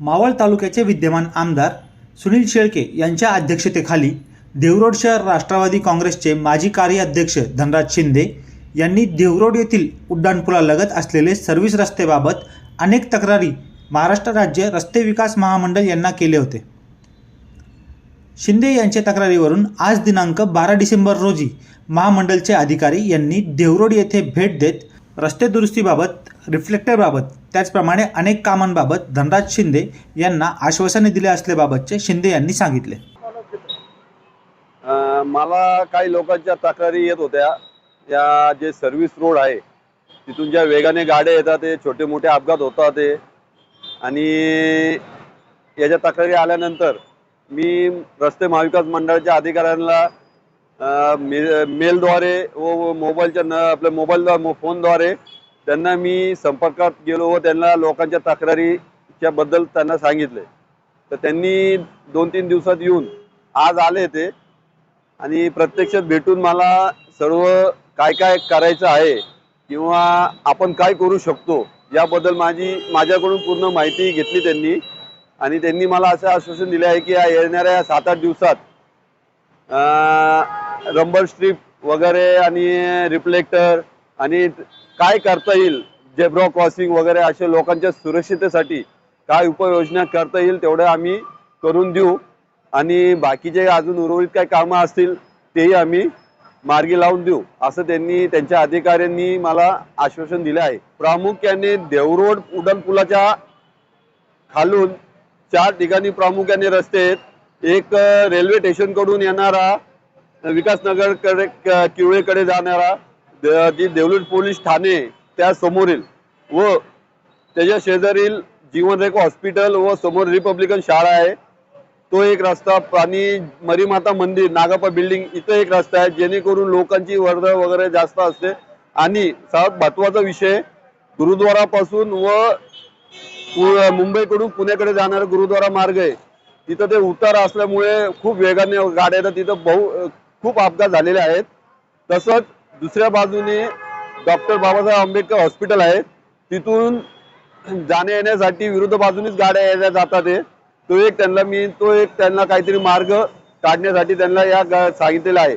मावळ तालुक्याचे विद्यमान आमदार सुनील शेळके यांच्या अध्यक्षतेखाली देवरोड शहर राष्ट्रवादी काँग्रेसचे माजी कार्याध्यक्ष धनराज शिंदे यांनी देवरोड येथील उड्डाणपुलालगत असलेले सर्व्हिस रस्तेबाबत अनेक तक्रारी महाराष्ट्र राज्य रस्ते विकास महामंडळ यांना केले होते. शिंदे यांच्या तक्रारीवरून आज दिनांक बारा डिसेंबर रोजी महामंडळचे अधिकारी यांनी देवरोड येथे भेट देत रस्ते दुरुस्तीबाबत रिफ्लेक्टरबाबत त्याचप्रमाणे अनेक कामांबाबत धनराज शिंदे यांना आश्वासने दिले असल्याबाबतचे शिंदे यांनी सांगितले. मला काही लोकांच्या तक्रारी येत होत्या. या जे सर्व्हिस रोड आहे तिथून ज्या वेगाने गाड्या येतात ते छोटे मोठे अपघात होतात ते. आणि याच्या तक्रारी आल्यानंतर मी रस्ते महाविकास मंडळाच्या अधिकाऱ्यांना मे मेलद्वारे व मोबाईलच्या न आपल्या मोबाईल फोनद्वारे त्यांना मी संपर्कात गेलो व त्यांना लोकांच्या तक्रारीच्या बद्दल त्यांना सांगितले. तर त्यांनी दोन तीन दिवसात येऊन आज आले ते आणि प्रत्यक्षात भेटून मला सर्व काय काय करायचं आहे किंवा आपण काय करू शकतो याबद्दल माझी माझ्याकडून पूर्ण माहिती घेतली त्यांनी आणि त्यांनी मला असं आश्वासन दिले आहे की या येणाऱ्या सात आठ दिवसात रंबर स्ट्रीप वगैरे आणि रिफ्लेक्टर आणि काय करता येईल जेब्रॉ क्रॉसिंग वगैरे असे लोकांच्या सुरक्षितेसाठी काय उपाययोजना करता येईल तेवढं आम्ही करून देऊ. आणि बाकीचे अजून उर्वरित काही कामं असतील तेही आम्ही मार्गी लावून देऊ असं त्यांनी त्यांच्या अधिकाऱ्यांनी मला आश्वासन दिले आहे. प्रामुख्याने देवरोड उड्डाणपुलाच्या खालून चार ठिकाणी प्रामुख्याने रस्ते आहेत. एक रेल्वे स्टेशनकडून येणारा विकासनगरकडे क- किवळेकडे जाणारा द- जी देवलूर पोलीस ठाणे त्या समोरील व त्याच्या शेजारील जीवनरेखा हॉस्पिटल व समोर रिपब्लिकन शाळा आहे. तो एक रस्ता आणि मरीमाता मंदिर नागापा बिल्डिंग इथं एक रस्ता आहे. जेणेकरून लोकांची वर्दळ वगैरे जास्त असते. आणि सर्वात महत्त्वाचा विषय गुरुद्वारापासून व पु- मुंबईकडून पुण्याकडे जाणारा गुरुद्वारा मार्ग आहे. तिथं ते उतार असल्यामुळे खूप वेगाने गाड्या येतात तिथं बहु खूप अपघात झालेले आहेत. तसंच दुसऱ्या बाजूने डॉक्टर बाबासाहेब आंबेडकर हॉस्पिटल आहे. तिथून जाण्या येण्यासाठी विरुद्ध बाजूनेच गाड्या येण्या जातात तो एक त्यांना मी तो एक त्यांना काहीतरी मार्ग काढण्यासाठी त्यांना या सांगितलेला आहे.